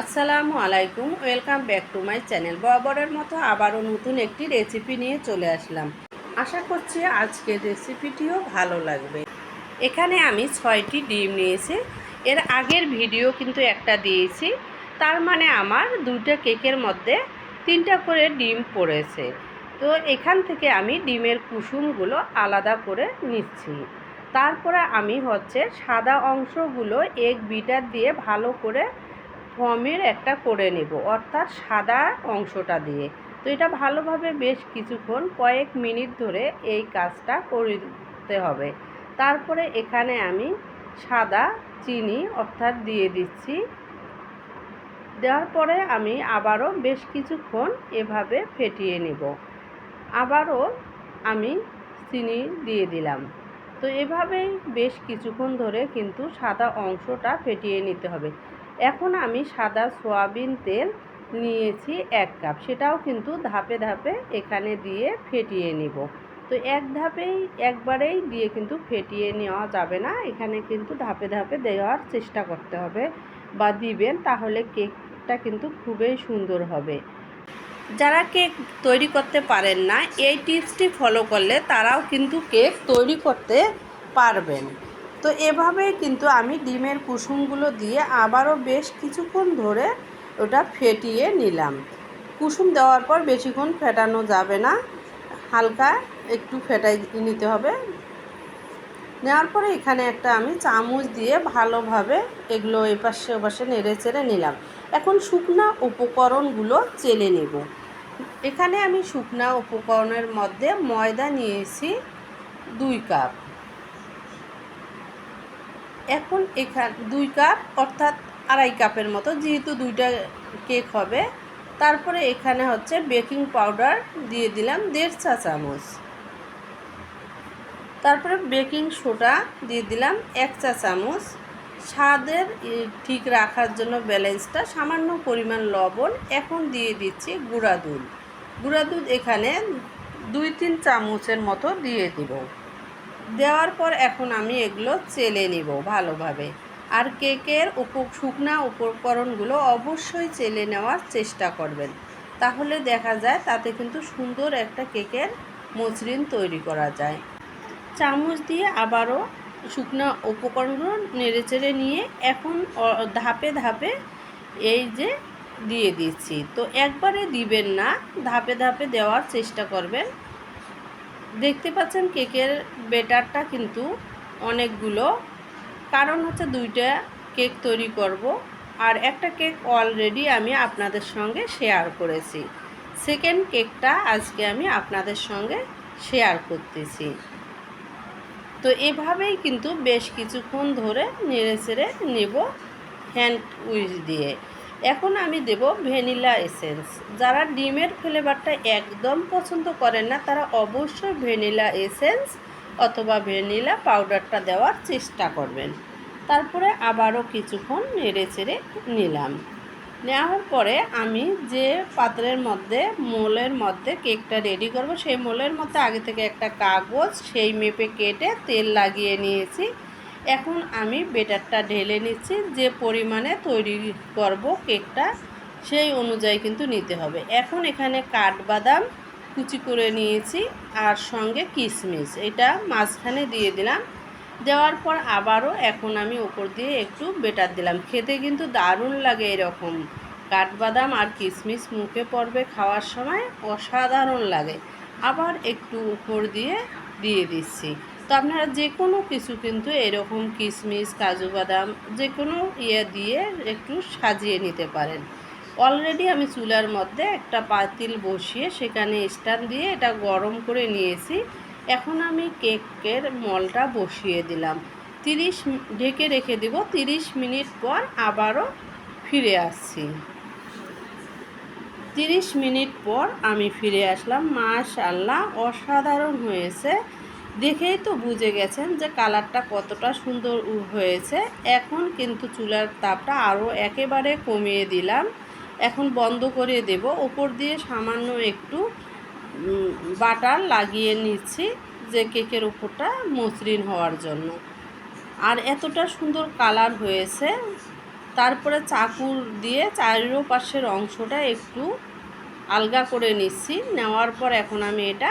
আসসালামু আলাইকুম, welcome back to my channel. বরাবরের মতো আবারও নতুন একটি রেসিপি নিয়ে চলে আসলাম। আশা করছি আজকের রেসিপিটিও ভালো লাগবে। এখানে আমি ছয়টি ডিম নিয়েছি। এর আগের ভিডিও কিন্তু একটা দিয়েছি। তার মানে আমার দুইটা কেকের মধ্যে তিনটা করে ডিম পড়েছে। তো এখান থেকে আমি ডিমের কুসুমগুলো আলাদা করে নিচ্ছি। তারপরে আমি হচ্ছে সাদা অংশগুলো এক বিটার দিয়ে ভালো করে ফর্মের একটা করে নেব, অর্থাৎ সাদা অংশটা দিয়ে। তো এটা ভালোভাবে বেশ কিছুক্ষণ, কয়েক মিনিট ধরে এই কাজটা করতে হবে। তারপরে এখানে আমি সাদা চিনি, অর্থাৎ দিয়ে দিচ্ছি। দেওয়ার পরে আমি আবারও বেশ কিছুক্ষণ এভাবে ফেটিয়ে নেব। আবারও আমি চিনি দিয়ে দিলাম। তো এভাবেই বেশ কিছুক্ষণ ধরে কিন্তু সাদা অংশটা ফেটিয়ে নিতে হবে। এখন আমি সাদা সয়াবিন তেল নিয়েছি এক কাপ। সেটাও কিন্তু ধাপে ধাপে এখানে দিয়ে ফেটিয়ে নিব। তো এক ধাপেই, একবারেই দিয়ে কিন্তু ফেটিয়ে নেওয়া যাবে না। এখানে কিন্তু ধাপে ধাপে দেওয়ার চেষ্টা করতে হবে বা দিবেন, তাহলে কেকটা কিন্তু খুবই সুন্দর হবে। যারা কেক তৈরি করতে পারেন না, এই টিপসটি ফলো করলে তারাও কিন্তু কেক তৈরি করতে পারবেন। তো এভাবেই কিন্তু আমি ডিমের কুসুমগুলো দিয়ে আবারও বেশ কিছুক্ষণ ধরে ওটা ফেটিয়ে নিলাম। কুসুম দেওয়ার পর বেশিক্ষণ ফেটানো যাবে না। হালকা একটু ফেটাই নিতে হবে। নেওয়ার পরে এখানে একটা আমি চামচ দিয়ে ভালোভাবে এগুলো এপাশে ওপাশে নেড়ে চেড়ে নিলাম। এখন শুকনা উপকরণগুলো চেলে নেব। এখানে আমি শুকনা উপকরণের মধ্যে ময়দা নিয়েছি দুই কাপ। এখন এখান, দুই কাপ, অর্থাৎ আড়াই কাপের মতো, যেহেতু দুইটা কেক হবে। তারপরে এখানে হচ্ছে বেকিং পাউডার দিয়ে দিলাম দেড় চা চামচ। তারপরে বেকিং সোডা দিয়ে দিলাম এক চা চামচ। স্বাদের ঠিক রাখার জন্য ব্যালেন্সটা সামান্য পরিমাণ লবণ। এখন দিয়ে দিচ্ছি গুঁড়া দুধ। গুঁড়া দুধ এখানে দুই তিন চামচের মতো দিয়ে দিব। দেওয়ার পর এখন আমি এগুলো চেলে নিব ভালোভাবে। আর কেকের উপ শুকনা উপকরণগুলো অবশ্যই চেলে নেওয়ার চেষ্টা করবেন। তাহলে দেখা যায় তাতে কিন্তু সুন্দর একটা কেকের মসৃণ তৈরি করা যায়। চামচ দিয়ে আবারও শুকনা উপকরণগুলো নেড়ে চেড়ে নিয়ে এখন ধাপে ধাপে এই যে দিয়ে দিচ্ছি। তো একবারে দিবেন না, ধাপে ধাপে দেওয়ার চেষ্টা করবেন। দেখতে পাচ্ছেন কেকের বেটারটা কিন্তু অনেকগুলো। কারণ হচ্ছে দুইটা কেক তৈরি করব আর একটা কেক অলরেডি আমি আপনাদের সঙ্গে শেয়ার করেছি। সেকেন্ড কেকটা আজকে আমি আপনাদের সঙ্গে শেয়ার করতেছি। তো এভাবেই কিন্তু বেশ কিছুক্ষণ ধরে নেড়ে চেড়ে নেব হ্যান্ড উইচ দিয়ে। এখন আমি দেব ভ্যানিলা এসেন্স। যারা ডিমের ফ্লেভারটা একদম পছন্দ করেন না, তারা অবশ্যই ভ্যানিলা এসেন্স অথবা ভ্যানিলা পাউডারটা দেওয়ার চেষ্টা করবেন। তারপরে আবারও কিছুক্ষণ নেড়ে চেড়ে নিলাম। নেওয়ার পরে আমি যে পাত্রের মধ্যে, মোলের মধ্যে কেকটা রেডি করব, সেই মোলের মধ্যে আগে থেকে একটা কাগজ, সেই মেপে কেটে তেল লাগিয়ে নিয়েছি। এখন আমি বেটারটা ঢেলে নিচ্ছি, যে পরিমাণে তৈরি করব কেকটা, সেই অনুযায়ী কিন্তু নিতে হবে। এখন এখানে কাঠবাদাম কুচি করে নিয়েছি আর সঙ্গে কিশমিশ এটা মাঝখানে দিয়ে দিলাম। দেওয়ার পর আবারও এখন আমি ওপর দিয়ে একটু বেটার দিলাম। খেতে কিন্তু দারুণ লাগে এরকম। কাঠবাদাম আর কিশমিশ মুখে পড়বে খাওয়ার সময় অসাধারণ লাগে। আবার একটু উপর দিয়ে দিয়ে দিচ্ছি। তো আপনারা যে কোনো কিছু কিন্তু এরকম কিশমিশ কাজু বাদাম যে কোনো ইয়ে দিয়ে একটু সাজিয়ে নিতে পারেন। অলরেডি আমি চুলার মধ্যে একটা পাতিল বসিয়ে সেখানে স্টান দিয়ে এটা গরম করে নিয়েছি। এখন আমি কেকের মলটা বসিয়ে দিলাম। তিরিশ ঢেকে রেখে দিব, তিরিশ মিনিট পর আবারও ফিরে আসছি। তিরিশ মিনিট পর আমি ফিরে আসলাম মাশাল্লাহ অসাধারণ হয়েছে। দেখেই তো বুঝে গেছেন যে কালারটা কতটা সুন্দর হয়েছে। এখন কিন্তু চুলার তাপটা আরও একেবারে কমিয়ে দিলাম। এখন বন্ধ করে দেব। উপর দিয়ে সামান্য একটু বাটার লাগিয়ে নিচ্ছি যে কেকের উপরটা মসৃণ হওয়ার জন্য। আর এতটা সুন্দর কালার হয়েছে, তারপরে চাকুর দিয়ে চারিরো পাশের অংশটা একটু আলগা করে নিচ্ছি। নেওয়ার পর এখন আমি এটা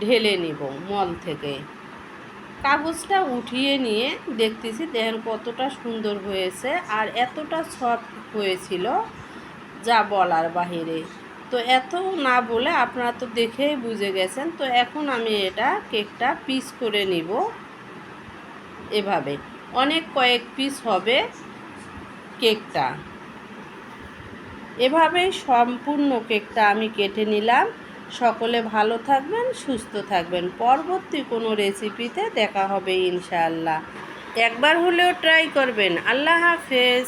ঢেলে নিব মল থেকে। কাগজটা উঠিয়ে নিয়ে দেখতেছি দেখেন কতটা সুন্দর হয়েছে আর এতটা সফট হয়েছিল যা বলার বাহিরে। তো এত না বলে আপনারা তো দেখেই বুঝে গেছেন, তো এখন আমি এটা কেকটা পিস করে নিব এভাবে। অনেক কয়েক পিস হবে কেকটা। এভাবেই সম্পূর্ণ কেকটা আমি কেটে নিলাম। সকলে ভালো থাকবেন, সুস্থ থাকবেন। পরবর্তী কোনো রেসিপিতে দেখা হবে ইনশাআল্লাহ। একবার হলেও ট্রাই করবেন। আল্লাহ হাফেজ।